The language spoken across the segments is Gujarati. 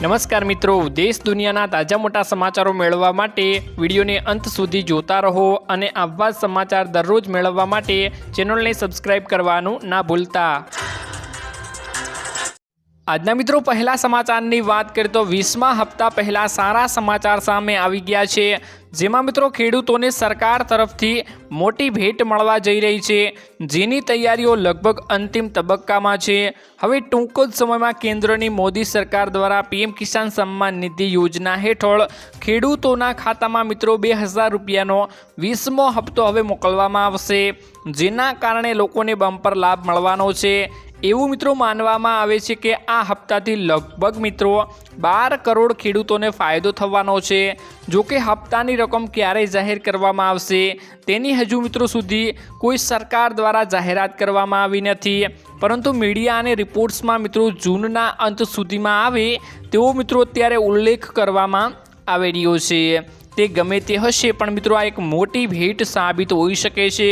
નમસ્કાર મિત્રો. દેશ દુનિયાના તાજા મોટા સમાચારો મેળવવા માટે વિડીયોને અંત સુધી જોતા રહો અને આવા સમાચાર દરરોજ મેળવવા માટે ચેનલને સબસ્ક્રાઇબ કરવાનું ના ભૂલતા. આજના મિત્રો, પહેલા સમાચારની વાત કરીએ તો વીસમા હપ્તા પહેલાં સારા સમાચાર સામે આવી ગયા છે. જેમાં મિત્રો, ખેડૂતોને સરકાર તરફથી મોટી ભેટ મળવા જઈ રહી છે. જેની તૈયારીઓ લગભગ અંતિમ તબક્કામાં છે. હવે ટૂંક જ સમયમાં કેન્દ્રની મોદી સરકાર દ્વારા પીએમ કિસાન સન્માન નિધિ યોજના હેઠળ ખેડૂતોના ખાતામાં મિત્રો, બે હજાર રૂપિયાનો વીસમો હપ્તો હવે મોકલવામાં આવશે. જેના કારણે લોકોને બમ્પર લાભ મળવાનો છે. એવું મિત્રો માનવામાં આવે છે કે આ હપ્તાથી લગભગ મિત્રો બાર કરોડ ખેડૂતોને ફાયદો થવાનો છે. જો કે હપ્તાની રકમ ક્યારે જાહેર કરવામાં આવશે, તેની હજુ મિત્રો સુધી કોઈ સરકાર દ્વારા જાહેરાત કરવામાં આવી નથી. પરંતુ મીડિયા અને રિપોર્ટ્સમાં મિત્રો જૂનના અંત સુધીમાં આવે, તેવો મિત્રો અત્યારે ઉલ્લેખ કરવામાં આવી રહ્યો છે. તે ગમે તે હશે, પણ મિત્રો આ એક મોટી ભેટ સાબિત હોઈ શકે છે.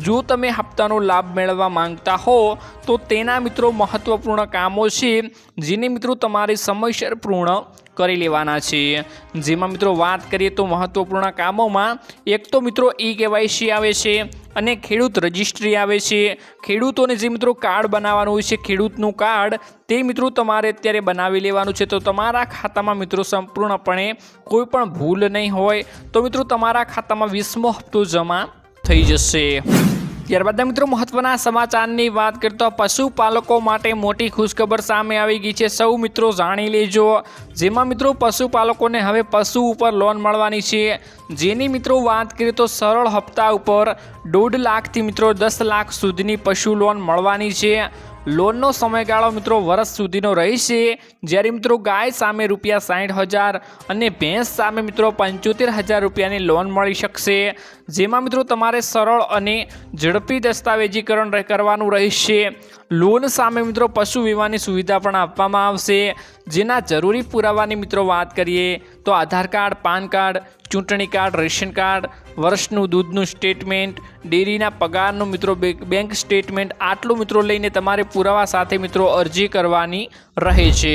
જો તમે હપ્તાનો લાભ મેળવવા માંગતા હો, તો તેના મિત્રો મહત્ત્વપૂર્ણ કામો છે, જેને મિત્રો તમારે સમયસર પૂર્ણ કરી લેવાના છે જેમાં મિત્રો વાત કરીએ તો મહત્ત્વપૂર્ણ કામોમાં એક તો મિત્રો ઈ કેવાયસી આવે છે અને ખેડૂત રજિસ્ટ્રી આવે છે. ખેડૂતોને જે મિત્રો કાર્ડ બનાવવાનું હોય છે, ખેડૂતનું કાર્ડ, તે મિત્રો તમારે અત્યારે બનાવી લેવાનું છે. તો તમારા ખાતામાં મિત્રો સંપૂર્ણપણે કોઈ પણ ભૂલ નહીં હોય. તો મિત્રો તમારા ખાતામાં વીસમો હપ્તો જમા થઈ જશે. ત્યારબાદ મિત્રો, મહત્વના સમાચારની વાત કરતો પશુપાલકો માટે મોટી ખુશખબર સામે આવી ગઈ છે. સૌ મિત્રો જાણી લેજો. જેમાં મિત્રો, પશુપાલકોને હવે પશુ ઉપર લોન મળવાની છે. જેની મિત્રો વાત કરીએ તો સરળ હપ્તા ઉપર દોઢ લાખથી મિત્રો દસ લાખ સુધીની પશુ લોન મળવાની છે. લોનનો સમયગાળો મિત્રો વર્ષ સુધીનો રહેશે. જ્યારે મિત્રો ગાય સામે રૂપિયા સાઠ હજાર અને ભેંસ સામે મિત્રો પંચોતેર હજાર રૂપિયાની લોન મળી શકશે. જેમાં મિત્રો તમારે સરળ અને ઝડપી દસ્તાવેજીકરણ કરવાનું રહેશે. લોન સામે મિત્રો પશુ વીમાની સુવિધા પણ આપવામાં આવશે. જેના જરૂરી પુરાવાની મિત્રો વાત કરીએ તો આધાર કાર્ડ, પાન કાર્ડ ચૂંટણી કાર્ડ, રેશન કાર્ડ, વર્ષનું દૂધનું સ્ટેટમેન્ટ ડેરીના પગારનું મિત્રો બેંક સ્ટેટમેન્ટ આટલું મિત્રો લઈને તમારે પુરાવા સાથે મિત્રો અરજી કરવાની રહે છે.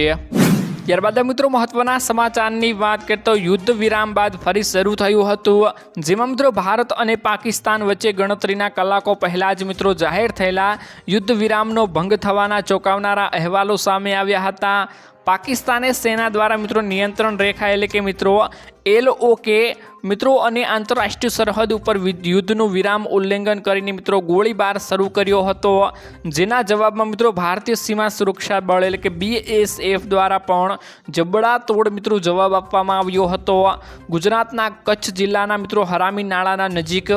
ત્યારબાદ મિત્રો મહત્વના સમાચારની વાત કરતો યુદ્ધ વિરામ બાદ ફરી શરૂ થયું હતું. જેમાં મિત્રો ભારત અને પાકિસ્તાન વચ્ચે ગણતરીના કલાકો પહેલાં જ મિત્રો જાહેર થયેલા યુદ્ધ વિરામનો ભંગ થવાના ચોંકાવનારા અહેવાલો સામે આવ્યા હતા. પાકિસ્તાને સેના દ્વારા મિત્રો નિયંત્રણ રેખા એટલે કે મિત્રો એલ ઓકે મિત્રો અને આંતરરાષ્ટ્રીય સરહદ ઉપર યુદ્ધનું વિરામ ઉલ્લંઘન કરીને મિત્રો ગોળીબાર શરૂ કર્યો હતો. જેના જવાબમાં મિત્રો ભારતીય સીમા સુરક્ષા બળ એટલે કે બીએસએફ દ્વારા પણ જબડા તોડ મિત્રો જવાબ આપવામાં આવ્યો હતો. ગુજરાતના કચ્છ જિલ્લાના મિત્રો હરામી નાળાના નજીક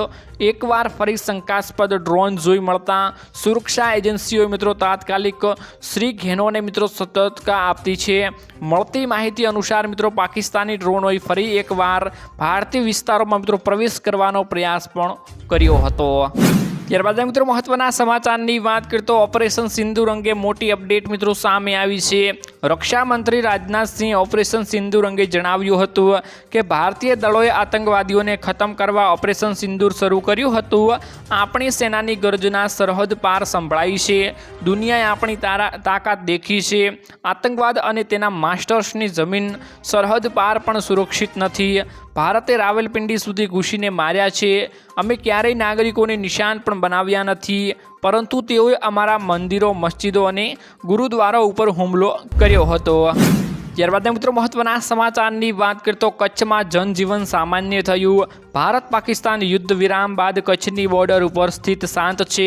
એકવાર ફરી શંકાસ્પદ ડ્રોન જોઈ મળતા સુરક્ષા એજન્સીઓએ મિત્રો તાત્કાલિક શ્રી ઘેનોને મિત્રો સતર્કતા આપતી છે. મળતી માહિતી અનુસાર મિત્રો, પાકિસ્તાની ડ્રોનોએ ફરી એકવાર ભારતીય વિસ્તારોમાં મિત્રો પ્રવેશ કરવાનો પ્રયાસ પણ કર્યો હતો. ત્યારબાદ મિત્રો મહત્વના સમાચારની વાત કરતો ઓપરેશન સિંદુર અંગે મોટી અપડેટ મિત્રો સામે આવી છે. રક્ષામંત્રી રાજનાથસિંહ ઓપરેશન સિંદુર અંગે જણાવ્યું હતું કે ભારતીય દળોએ આતંકવાદીઓને ખતમ કરવા ઓપરેશન સિંદૂર શરૂ કર્યું હતું. આપણી સેનાની ગર્જના સરહદ પાર સંભળાઈ છે. દુનિયાએ આપણી તારા, તાકાત દેખી છે. આતંકવાદ અને તેના માસ્ટર્સની જમીન સરહદ પાર પણ સુરક્ષિત નથી. ભારતે રાવલપિંડી સુધી ઘૂસીને માર્યા છે. અમે ક્યારેય નાગરિકોને નિશાન પણ બનાવ્યા નથી, પરંતુ તેઓએ અમારા મંદિરો, મસ્જિદો અને ગુરુદ્વારા ઉપર હુમલો કર્યો હતો. ત્યારબાદ મિત્રો મહત્વના સમાચારની વાત કરીએ તો કચ્છમાં જનજીવન સામાન્ય થયું. ભારત પાકિસ્તાન યુદ્ધ વિરામ બાદ કચ્છની બોર્ડર ઉપર સ્થિત શાંત છે.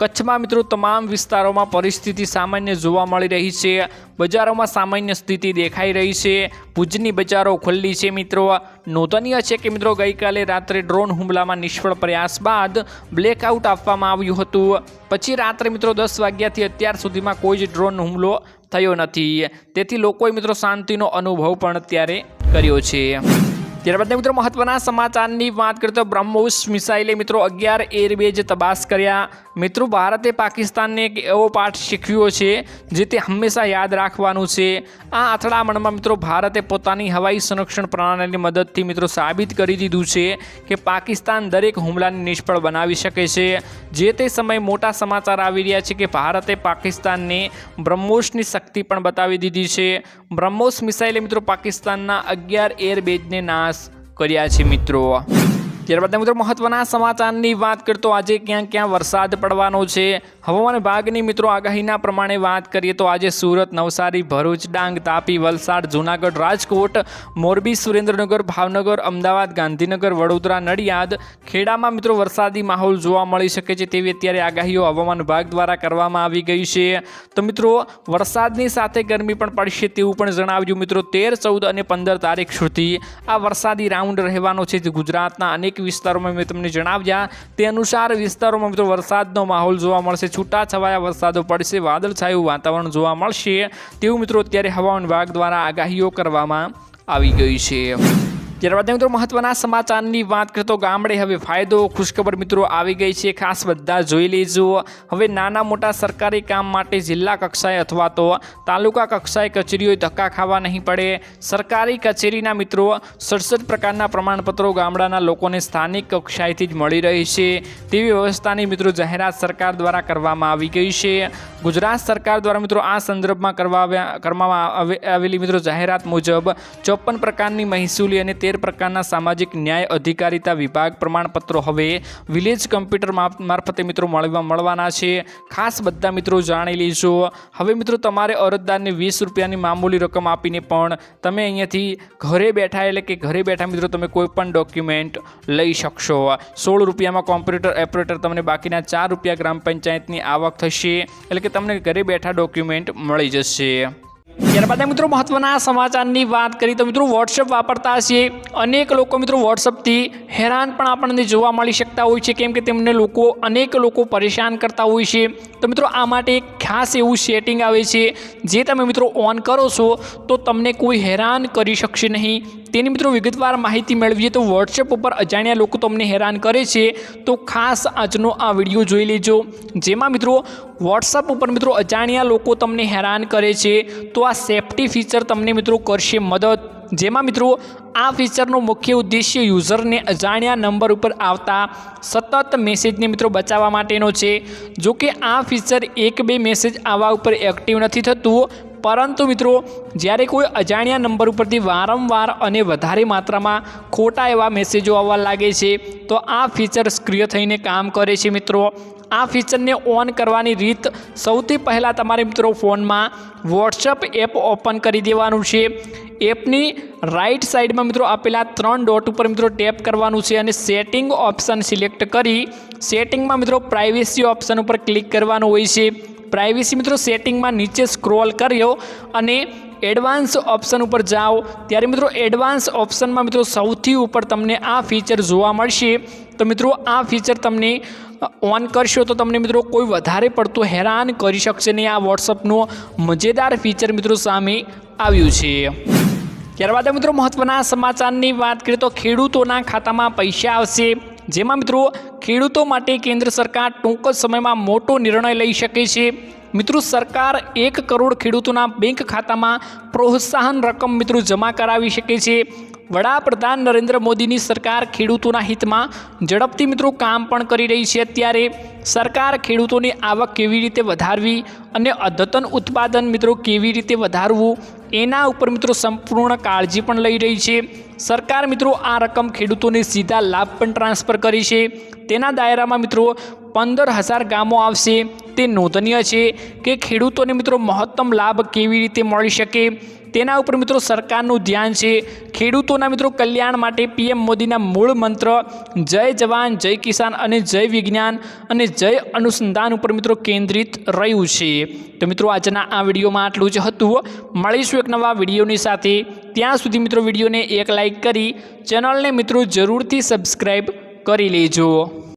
કચ્છમાં મિત્રો તમામ વિસ્તારોમાં પરિસ્થિતિ સામાન્ય જોવા મળી રહી છે. બજારોમાં સામાન્ય સ્થિતિ દેખાઈ રહી છે. ભુજની બજારો ખુલ્લી છે મિત્રો. નોંધનીય છે કે મિત્રો ગઈકાલે રાત્રે ડ્રોન હુમલામાં નિષ્ફળ પ્રયાસ બાદ બ્લેકઆઉટ આપવામાં આવ્યું હતું. પછી રાત્રે મિત્રો દસ વાગ્યાથી અત્યાર સુધીમાં કોઈ જ ડ્રોન હુમલો થયો નથી. તેથી લોકોએ મિત્રો શાંતિનો અનુભવ પણ અત્યારે કર્યો છે. ત્યારબાદ મિત્રો મહત્વના સમાચારની વાત કરીએ તો બ્રહ્મોસ મિસાઇલે મિત્રો અગિયાર એરબેઝ તપાસ કર્યા. મિત્રો ભારતે પાકિસ્તાનને એક એવો પાઠ શીખવ્યો છે જે તે હંમેશા યાદ રાખવાનું છે. આ અથડામણમાં મિત્રો ભારતે પોતાની હવાઈ સંરક્ષણ પ્રણાલીની મદદથી મિત્રો સાબિત કરી દીધું છે કે પાકિસ્તાન દરેક હુમલાને નિષ્ફળ બનાવી શકે છે. જે તે સમયે મોટા સમાચાર આવી રહ્યા છે કે ભારતે પાકિસ્તાનને બ્રહ્મોસની શક્તિ પણ બતાવી દીધી છે. બ્રહ્મોસ મિસાઇલે મિત્રો પાકિસ્તાનના અગિયાર એરબેઝને નાશ કર્યા છે મિત્રો. ત્યારબાદ મિત્રો મહત્વના સમાચારની વાત કરતો આજે ક્યાં ક્યાં વરસાદ પડવાનો છે. હવામાન વિભાગની મિત્રો આગાહીના પ્રમાણે વાત કરીએ તો આજે સુરત, નવસારી, ભરૂચ, ડાંગ, તાપી, વલસાડ, જૂનાગઢ, રાજકોટ, મોરબી, સુરેન્દ્રનગર, ભાવનગર, અમદાવાદ, ગાંધીનગર, વડોદરા, નડિયાદ, ખેડામાં મિત્રો વરસાદી માહોલ જોવા મળી શકે છે તેવી અત્યારે આગાહીઓ હવામાન વિભાગ દ્વારા કરવામાં આવી ગઈ છે. તો મિત્રો વરસાદની સાથે ગરમી પણ પડશે તેવું પણ જણાવ્યું મિત્રો. તેર, ચૌદ અને પંદર તારીખ સુધી આ વરસાદી રાઉન્ડ રહેવાનો છે જે ગુજરાતના અનેક વિસ્તારોમાં મેં તમને જણાવ્યા. તે અનુસાર વિસ્તારોમાં મિત્રો વરસાદનો માહોલ જોવા મળશે. છૂટાછવાયા વરસાદો પડશે. વાદળછાયું વાતાવરણ જોવા મળશે. તેવું મિત્રો અત્યારે હવામાન વિભાગ દ્વારા આગાહીઓ કરવામાં આવી ગઈ છે. ત્યારબાદ મિત્રો મહત્વના સમાચારની વાત કરીએ તો ગામડે હવે ફાયદો, ખુશખબર મિત્રો આવી ગઈ છે. ખાસ બધા જોઈ લેજો. હવે નાના મોટા સરકારી કામ માટે જિલ્લા કક્ષાએ અથવા તો તાલુકા કક્ષાએ કચેરીઓએ ધક્કા ખાવા નહીં પડે. સરકારી કચેરીના મિત્રો સડસઠ પ્રકારના પ્રમાણપત્રો ગામડાના લોકોને સ્થાનિક કક્ષાએથી જ મળી રહી છે. તેવી વ્યવસ્થાની મિત્રો જાહેરાત સરકાર દ્વારા કરવામાં આવી ગઈ છે. ગુજરાત સરકાર દ્વારા મિત્રો આ સંદર્ભમાં કરવા કરવામાં આવે- આવેલી મિત્રો જાહેરાત મુજબ ચોપન પ્રકારની મહેસૂલી અને તેર પ્રકારના સામાજિક ન્યાય અધિકારીતા વિભાગ પ્રમાણપત્રો હવે વિલેજ કમ્પ્યુટર મારફતે મિત્રો મળવા, મળવાના છે. ખાસ બધા મિત્રો જાણી લેજો. હવે મિત્રો તમારે અરજદારને વીસ રૂપિયાની મામૂલી રકમ આપીને પણ તમે અહીંયાથી ઘરે બેઠા એટલે કે ઘરે બેઠા મિત્રો તમે કોઈ પણ ડોક્યુમેન્ટ લઈ શકશો. સોળ રૂપિયામાં કોમ્પ્યુટર ઓપરેટર તમને બાકીના ચાર રૂપિયા ગ્રામ પંચાયતની આવક થશે એટલે કે તમને ઘરે બેઠા ડોક્યુમેન્ટ મળી જશે. ત્યારબાદ મિત્રો મહત્વના સમાચારની વાત કરીએ તો મિત્રો વોટ્સએપ વાપરતા હશે. અનેક લોકો મિત્રો વોટ્સએપથી હેરાન પણ આપણને જોવા મળી શકતા હોય છે. કેમ કે તેમને લોકો અનેક લોકો પરેશાન કરતા હોય છે. તો મિત્રો આ માટે એક ખાસ એવું સેટિંગ આવે છે. જે તમે મિત્રો ઓન કરો છો, તો તમને કોઈ હેરાન કરી શકશે નહીં. તેની મિત્રો વિગતવાર માહિતી મેળવીએ તો વોટ્સએપ ઉપર અજાણ્યા લોકો તમને હેરાન કરે છે. તો ખાસ આજનો આ વીડિયો જોઈ લેજો. જેમાં મિત્રો વોટ્સઅપ ઉપર મિત્રો અજાણ્યા લોકો તમને હેરાન કરે છે. તો આ સેફ્ટી ફીચર તમને મિત્રો કરશે મદદ. જેમાં મિત્રો આ ફીચરનો મુખ્ય ઉદ્દેશ્ય યુઝરને અજાણ્યા નંબર ઉપર આવતા સતત મેસેજને મિત્રો બચાવવા માટેનો છે. જો કે આ ફીચર એક બે મેસેજ આવા ઉપર એક્ટિવ નથી થતું. પરંતુ મિત્રો, જ્યારે કોઈ અજાણ્યા નંબર ઉપરથી વારંવાર અને વધારે માત્રામાં ખોટા એવા મેસેજો આવવા લાગે છે, તો આ ફીચર સક્રિય થઈને કામ કરે છે મિત્રો. આ ફીચરને ઓન કરવાની રીત સૌથી પહેલાં તમારે મિત્રો ફોનમાં વોટ્સઅપ એપ ઓપન કરી દેવાનું છે. એપની રાઈટ સાઈડમાં મિત્રો આપેલા ત્રણ ડોટ ઉપર મિત્રો ટેપ કરવાનું છે અને સેટિંગ ઓપ્શન સિલેક્ટ કરી. સેટિંગમાં મિત્રો પ્રાઇવેસી ઓપ્શન ઉપર ક્લિક કરવાનું હોય છે. પ્રાઇવેસી મિત્રો સેટિંગમાં નીચે સ્ક્રોલ કર્યો અને એડવાન્સ ઓપ્શન ઉપર જાઓ. ત્યારે મિત્રો એડવાન્સ ઓપ્શનમાં મિત્રો સૌથી ઉપર તમને આ ફીચર જોવા મળશે. તો મિત્રો આ ફીચર તમને ઓન કરશો તો તમને મિત્રો કોઈ વધારે પડતું હેરાન કરી શકશે નહીં. આ વોટ્સઅપનું મજેદાર ફીચર મિત્રો સામે આવ્યું છે. ત્યારબાદ મિત્રો મહત્ત્વના સમાચારની વાત કરીએ તો ખેડૂતોના ખાતામાં પૈસા આવશે. જેમાં મિત્રો ખેડૂતો માટે કેન્દ્ર સરકાર ટૂંક જ સમયમાં મોટો નિર્ણય લઈ શકે છે. મિત્રો, સરકાર એક કરોડ ખેડૂતોના બેંક ખાતામાં પ્રોત્સાહન રકમ મિત્રો જમા કરાવી શકે છે. વડાપ્રધાન નરેન્દ્ર મોદીની સરકાર ખેડૂતોના હિતમાં ઝડપથી મિત્રો કામ પણ કરી રહી છે અત્યારે. સરકાર ખેડૂતોની આવક કેવી રીતે વધારવી અને અદ્યતન ઉત્પાદન મિત્રો કેવી રીતે વધારવું, એના ઉપર મિત્રો સંપૂર્ણ કાળજી પણ લઈ રહી છે. સરકાર મિત્રો આ રકમ ખેડૂતોને સીધા લાભ પણ ટ્રાન્સફર કરી છે. તેના દાયરામાં મિત્રો પંદર હજાર ગામો આવશે. તે નોંધનીય છે કે ખેડૂતોને મિત્રો મહત્તમ લાભ કેવી રીતે મળી શકે? તેના ઉપર મિત્રો સરકારનું ધ્યાન છે. ખેડૂતોના મિત્રો કલ્યાણ માટે પીએમ મોદીના મૂળ મંત્ર જય જવાન, જય કિસાન અને જય વિજ્ઞાન અને જય અનુસંધાન ઉપર મિત્રો કેન્દ્રિત રહ્યું છે. તો મિત્રો આજના આ વિડીયોમાં આટલું જ હતું. મળીશું એક નવા વિડીયોની સાથે. ત્યાં સુધી મિત્રો વિડીયોને એક લાઈક કરી ચેનલને મિત્રો જરૂરથી સબસ્ક્રાઈબ કરી લેજો.